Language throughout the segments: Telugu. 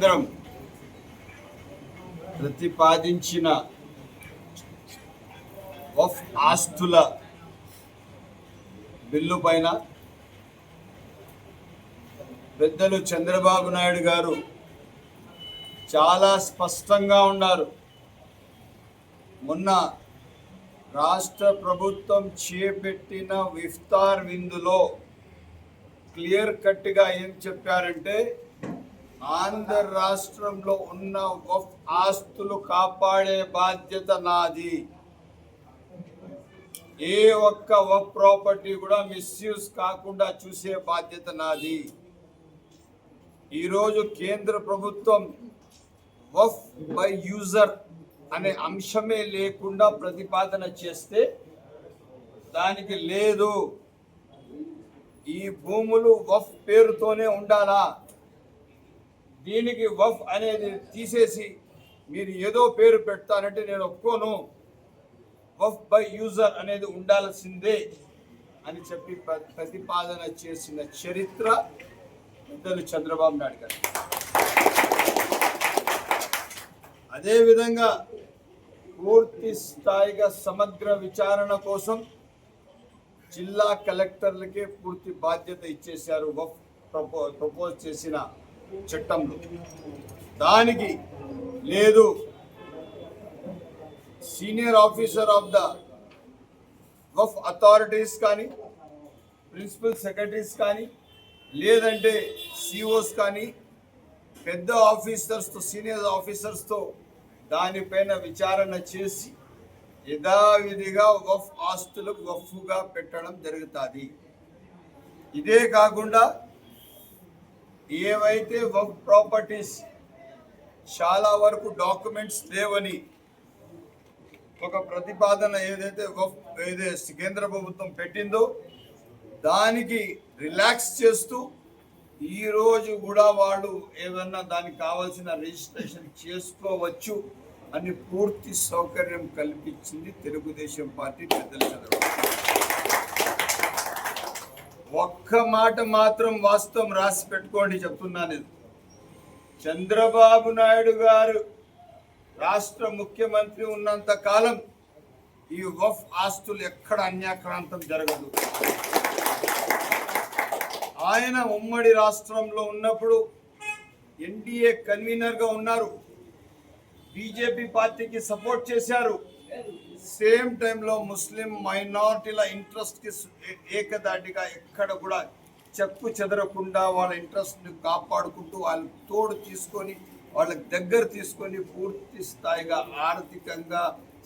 కేంద్రం ప్రతిపాదించిన వఫ్ ఆస్తుల బిల్లు పైన పెద్దలు చంద్రబాబు నాయుడు గారు చాలా స్పష్టంగా ఉన్నారు. మొన్న రాష్ట్ర ప్రభుత్వం చేపట్టిన విఫ్తార్ విందులో క్లియర్ కట్గా ఏం చెప్పారంటే ఆంధ్ర రాష్ట్రంలో ఉన్న వఫ్ ఆస్తులు కాపాడే బాధ్యత నాది. ఏ ఒక్క వఫ్ ప్రాపర్టీ కూడా మిస్యూజ్ కాకుండా చూసే బాధ్యత నాది. ఈరోజు కేంద్ర ప్రభుత్వం వఫ్ బై యూజర్ అనే అంశమే లేకుండా ప్రతిపాదన చేస్తే దానికి లేదు. ఈ భూములు వఫ్ పేరుతోనే ఉండాలా? దీనికి వఫ్ అనేది తీసేసి మీరు ఏదో పేరు పెడతానంటే నేను ఒప్పుకోను. వఫ్ బై యూజర్ అనేది ఉండాల్సిందే అని చెప్పి ప్రతిపాదన చేసిన చరిత్ర పెద్దలు చంద్రబాబు నాయుడు గారు. అదేవిధంగా పూర్తి స్థాయిగా సమగ్ర విచారణ కోసం జిల్లా కలెక్టర్లకే పూర్తి బాధ్యత ఇచ్చేశారు. వఫ్ ప్రపో ప్రపోజ్ చేసిన చట్టంలో. దానికి లేదు. Senior officer of the Waqf authorities కానీ ప్రిన్సిపల్ సెక్రటరీస్ కానీ లేదంటే సిఓస్ కానీ పెద్ద ఆఫీసర్స్తో సీనియర్ ఆఫీసర్స్తో దానిపైన విచారణ చేసి యథావిధిగా వఫ్ ఆస్తులకు వఫ్గా పెట్టడం జరుగుతుంది. ఇదే కాకుండా ఏవైతే వఫ్ ప్రాపర్టీస్ చాలా వరకు డాక్యుమెంట్స్ లేవని ఒక ప్రతిపాదన ఏదైతే వఫ్ ఏదైతే కేంద్ర ప్రభుత్వం పెట్టిందో దానికి రిలాక్స్ చేస్తూ ఈ రోజు కూడా వాళ్ళు ఏదన్నా దానికి కావాల్సిన రిజిస్ట్రేషన్ చేసుకోవచ్చు అని పూర్తి సౌకర్యం కల్పించింది తెలుగుదేశం పార్టీ పెద్దల చంద్రబాబు. ఒక్క మాట మాత్రం వాస్తవం రాసి పెట్టుకోండి చెప్తున్నాను ఇది. చంద్రబాబు నాయుడు గారు రాష్ట్ర ముఖ్యమంత్రి ఉన్నంత కాలం ఈ వఫ్ ఆస్తులు ఎక్కడ అన్యాక్రాంతం జరగదు ఆయన ఉమ్మడి రాష్ట్రంలో ఉన్నప్పుడు ఎన్డీఏ కన్వీనర్గా ఉన్నారు బీజేపీ పార్టీకి సపోర్ట్ చేశారు. సేమ్ టైంలో ముస్లిం మైనార్టీల ఇంట్రెస్ట్కి ఏకదాటిగా ఎక్కడ కూడా చెక్కు చెదరకుండా వాళ్ళ ఇంట్రెస్ట్ని కాపాడుకుంటూ వాళ్ళ తోడు తీసుకొని వాళ్ళకి దగ్గర తీసుకొని పూర్తి స్థాయిగా ఆర్థికంగా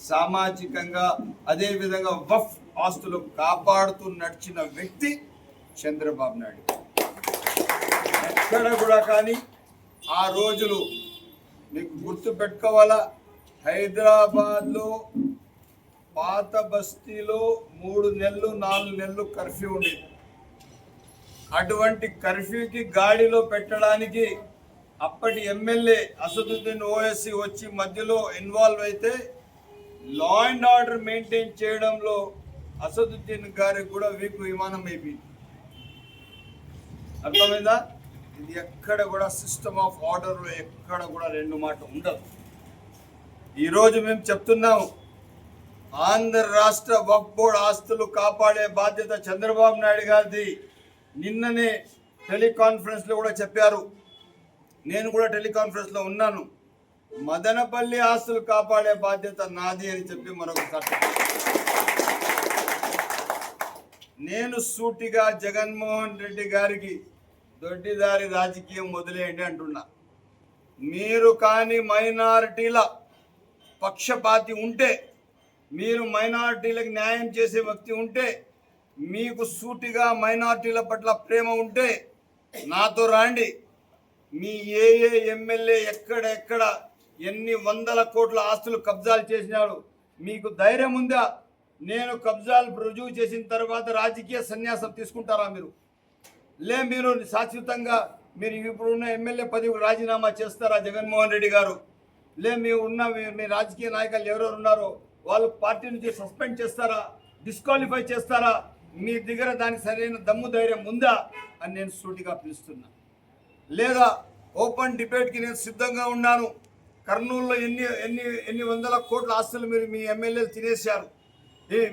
సామాజికంగా అదేవిధంగా వఫ్ ఆస్తులు కాపాడుతూ నడిచిన వ్యక్తి చంద్రబాబు నాయుడు. ఎక్కడ కూడా కానీ ఆ రోజులు మీకు గుర్తు పెట్టుకోవాలా? హైదరాబాద్లో పాత బస్తీలో మూడు నెలలు నాలుగు నెలలు కర్ఫ్యూ ఉండేది. అటువంటి కర్ఫ్యూకి గాడిలో పెట్టడానికి అప్పటి ఎమ్మెల్యే అసదుద్దీన్ ఓఎస్సి వచ్చి మధ్యలో ఇన్వాల్వ్ అయితే లా అండ్ ఆర్డర్ మెయింటైన్ చేయడంలో అసదుద్దీన్ గారికి కూడా వీకు విమానం అయిపోయింది. అర్థమైందా? ఇది ఎక్కడ కూడా సిస్టమ్ ఆఫ్ ఆర్డర్లో ఎక్కడ కూడా రెండు మాట ఉండదు. ఈరోజు మేము చెప్తున్నాము ఆంధ్ర రాష్ట్ర వక్ఫ్ బోర్డ్ ఆస్తులు కాపాడే బాధ్యత చంద్రబాబు నాయుడు గారిది. నిన్ననే టెలికాన్ఫరెన్స్లో కూడా చెప్పారు. నేను కూడా టెలికాన్ఫరెన్స్లో ఉన్నాను. మదనపల్లి ఆస్తులు కాపాడే బాధ్యత నాది అని చెప్పి మరొకసారి నేను సూటిగా జగన్మోహన్ రెడ్డి గారికి దొడ్డిదారి రాజకీయం మొదలేయండి అంటున్నా. మీరు కానీ మైనారిటీల పక్షపాతి ఉంటే మీరు మైనారిటీలకు న్యాయం చేసే వ్యక్తి ఉంటే మీకు సూటిగా మైనారిటీల పట్ల ప్రేమ ఉంటే నాతో రాండి. మీ ఏ ఏ ఎమ్మెల్యే ఎక్కడెక్కడ ఎన్ని వందల కోట్ల ఆస్తులు కబ్జాలు చేసినాడు మీకు ధైర్యం ఉందా? నేను కబ్జాలు రుజువు చేసిన తర్వాత రాజకీయ సన్యాసం తీసుకుంటారా మీరు? లే మీరు శాశ్వతంగా మీరు ఇప్పుడున్న ఎమ్మెల్యే పదవికి రాజీనామా చేస్తారా జగన్మోహన్ రెడ్డి గారు? లే మీ ఉన్న మీ- మీ రాజకీయ నాయకులు ఎవరెవరు ఉన్నారో వాళ్ళు పార్టీ నుంచి సస్పెండ్ చేస్తారా? డిస్క్వాలిఫై చేస్తారా? మీ దగ్గర దానికి సరైన దమ్ము ధైర్యం ఉందా? అని నేను సూటిగా పిలుస్తున్నా. లేదా ఓపెన్ డిబేట్కి నేను సిద్ధంగా ఉన్నాను. కర్నూలులో ఎన్ని ఎన్ని ఎన్ని వందల కోట్ల ఆస్తులు మీరు మీ ఎమ్మెల్యేలు తినేశారు?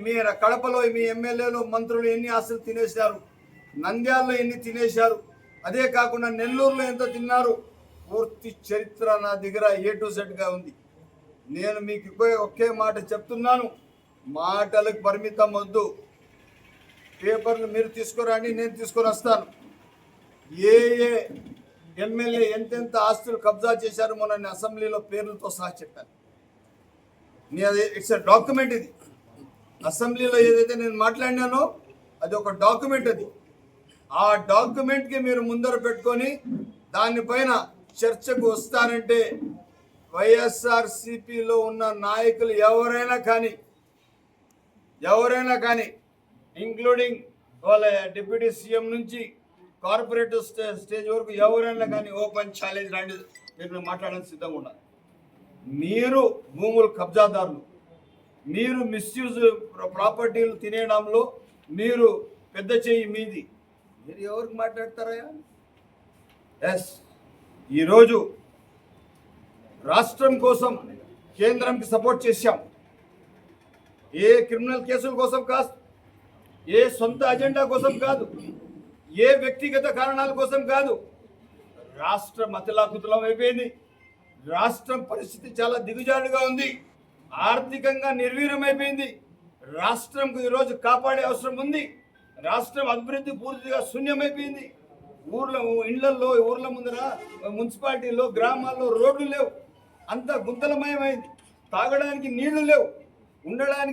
మీ కడపలో మీ ఎమ్మెల్యేలు మంత్రులు ఎన్ని ఆస్తులు తినేశారు? నంద్యాలలో ఎన్ని తినేశారు? అదే కాకుండా నెల్లూరులో ఎంత తిన్నారు? పూర్తి చరిత్ర నా దగ్గర ఏ టు గా ఉంది. నేను మీకు ఒకే ఒకే మాట చెప్తున్నాను. మాటలకు పరిమితం వద్దు. పేపర్లు మీరు తీసుకురండి నేను తీసుకొని వస్తాను. ఏ ఏ ఎమ్మెల్యే ఎంతెంత ఆస్తులు కబ్జా చేశారు మొన్న అసెంబ్లీలో పేర్లతో సహా చెప్పాను. నీ అది ఇట్స్ ఎ డాక్యుమెంట్ ఇది. అసెంబ్లీలో ఏదైతే నేను మాట్లాడినానో అది ఒక డాక్యుమెంట్ అది. ఆ డాక్యుమెంట్కి మీరు ముందర పెట్టుకొని దానిపైన చర్చకు వస్తారంటే వైఎస్ఆర్ సిపిలో ఉన్న నాయకులు ఎవరైనా కానీ ఎవరైనా కానీ ఇంక్లూడింగ్ వాళ్ళ డిప్యూటీ సీఎం నుంచి కార్పొరేట్ స్టేజ్ వరకు ఎవరైనా కానీ ఓపెన్ ఛాలెంజ్ లాంటి మీరు మాట్లాడడానికి సిద్ధంగా ఉన్నారు. మీరు భూములు కబ్జాదారులు. మీరు మిస్యూజ్ ప్రాపర్టీలు తినేయడంలో మీరు పెద్ద చెయ్యి మీది. మీరు ఎవరికి మాట్లాడతారయ్యా ఎస్ ఈరోజు రాష్ట్రం కోసం కేంద్రంకి సపోర్ట్ చేశాం. ఏ క్రిమినల్ కేసుల కోసం కాదు ఏ సొంత అజెండా కోసం కాదు ఏ వ్యక్తిగత కారణాల కోసం కాదు రాష్ట్రం అతలాకుతలం అయిపోయింది. రాష్ట్రం పరిస్థితి చాలా దిగుజాడుగా ఉంది. ఆర్థికంగా నిర్వీర్యమైపోయింది. రాష్ట్రంకు ఈరోజు కాపాడే అవసరం ఉంది. రాష్ట్రం అభివృద్ధి పూర్తిగా శూన్యమైపోయింది. ఊర్లో ఇళ్ళలో ఊర్ల ముందర మున్సిపాలిటీలో గ్రామాల్లో రోడ్లు లేవు. అంత గుంతలమయమైంది. తాగడానికి నీళ్ళు లేవు. ఉండడానికి